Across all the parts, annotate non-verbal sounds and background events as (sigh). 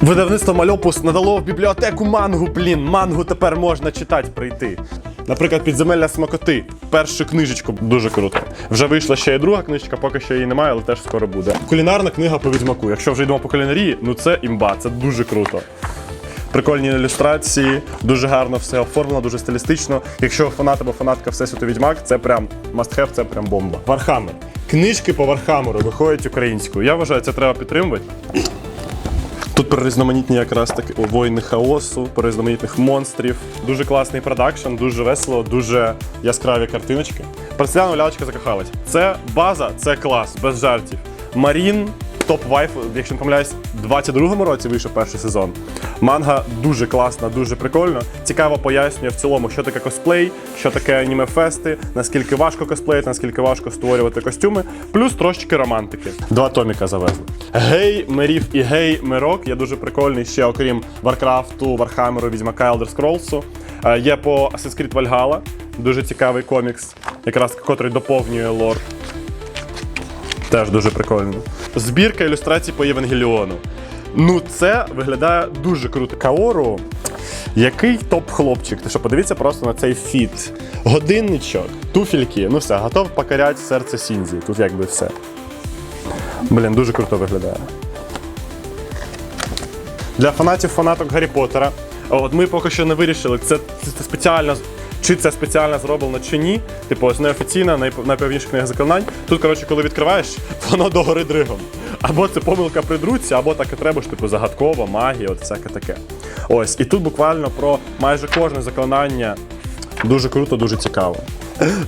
Видавництво Мальопус надало в бібліотеку мангу, блін. Мангу тепер можна читати прийти. Наприклад, підземелля смакоти. Першу книжечку дуже круто. Вже вийшла ще й друга книжка, поки що її немає, але теж скоро буде. Кулінарна книга по відьмаку. Якщо вже йдемо по кулінарії, ну це імба, це дуже круто. Прикольні ілюстрації, дуже гарно все оформлено, дуже стилістично. Якщо фанат або фанатка Всесвіту Відьмак, це прям have, це прям бомба. Вархаммер. Книжки по Вархамеру виходять українською. Я вважаю, це треба підтримувати. Про різноманітні якраз таки воїни хаосу, про різноманітних монстрів. Дуже класний продакшн, дуже весело, дуже яскраві картиночки. Порцеляну лялечка закохалась. Це база, це клас, без жартів. Марін, топ вайф, якщо не помиляюсь, у 22-му році вийшов перший сезон. Манга дуже класна, дуже прикольно. Цікаво пояснює в цілому, що таке косплей, що таке аніме-фести, наскільки важко косплеїти, наскільки важко створювати костюми, плюс трошечки романтики. Два томіка завезли. Гей, Мерів і Гей Мирок є дуже прикольний ще, окрім Варкрафту, Вархаммеру, Відьмака, Elder Scrolls. Е, Є по Assassin's Creed Valhalla, дуже цікавий комікс, якраз котрий доповнює лор. Теж дуже прикольно. Збірка ілюстрацій по Євангеліону. Ну, це виглядає дуже круто. Каору, який топ-хлопчик. Ти що, подивіться просто на цей фіт. Годинничок, туфельки, ну все, готов покоряти серце Сінзі. Тут якби все. Блін, дуже круто виглядає. Для фанатів фанаток Гаррі Поттера. От ми поки що не вирішили, це, це спеціально. Чи це спеціально зроблено чи ні? Типу, ось неофіційна, найп- найпевніша книга заклинань. Тут, коротше, коли відкриваєш, (laughs) воно догори дригом. Або це помилка при друці, або так і треба ж, типу, загадкова, магія, от всяке таке. Ось, і тут буквально про майже кожне заклинання дуже круто, дуже цікаво.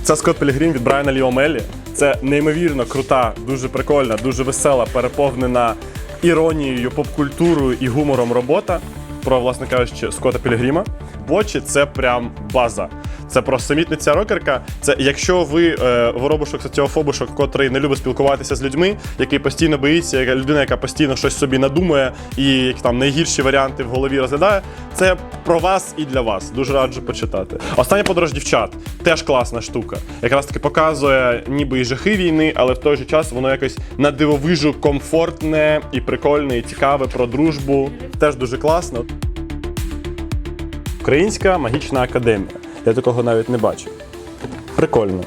Це Скотт Пілігрім від Брайана Ліомелі. Це неймовірно крута, дуже прикольна, дуже весела, переповнена іронією, попкультурою і гумором робота про, власне кажучи, Скотта Пілігріма. Бочі це прям база. Це про самітниця рокерка. Це якщо ви е, воробушок, соціофобушок, котрий не любить спілкуватися з людьми, який постійно боїться, яка людина, яка постійно щось собі надумує і які там найгірші варіанти в голові розглядає. Це про вас і для вас. Дуже раджу почитати. Остання подорож дівчат теж класна штука. Якраз таки показує ніби і жахи війни, але в той же час воно якось на дивовижу комфортне і прикольне, і цікаве про дружбу. Теж дуже класно. Українська магічна академія. Я такого навіть не бачив. Прикольно.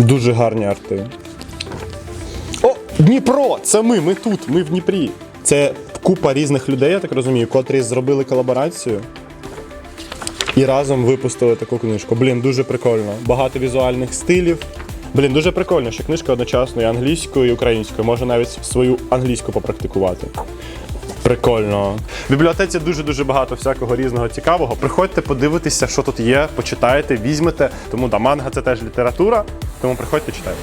Дуже гарні арти. О, Дніпро! Це ми, ми тут, ми в Дніпрі. Це купа різних людей, я так розумію, котрі зробили колаборацію і разом випустили таку книжку. Блін, дуже прикольно. Багато візуальних стилів. Блін, дуже прикольно, що книжка одночасно і англійською, і українською. Можна навіть свою англійську попрактикувати. Прикольно. В бібліотеці дуже-дуже багато всякого різного цікавого. Приходьте подивитися, що тут є, почитайте, візьмете. Тому да, манга це теж література, тому приходьте читайте.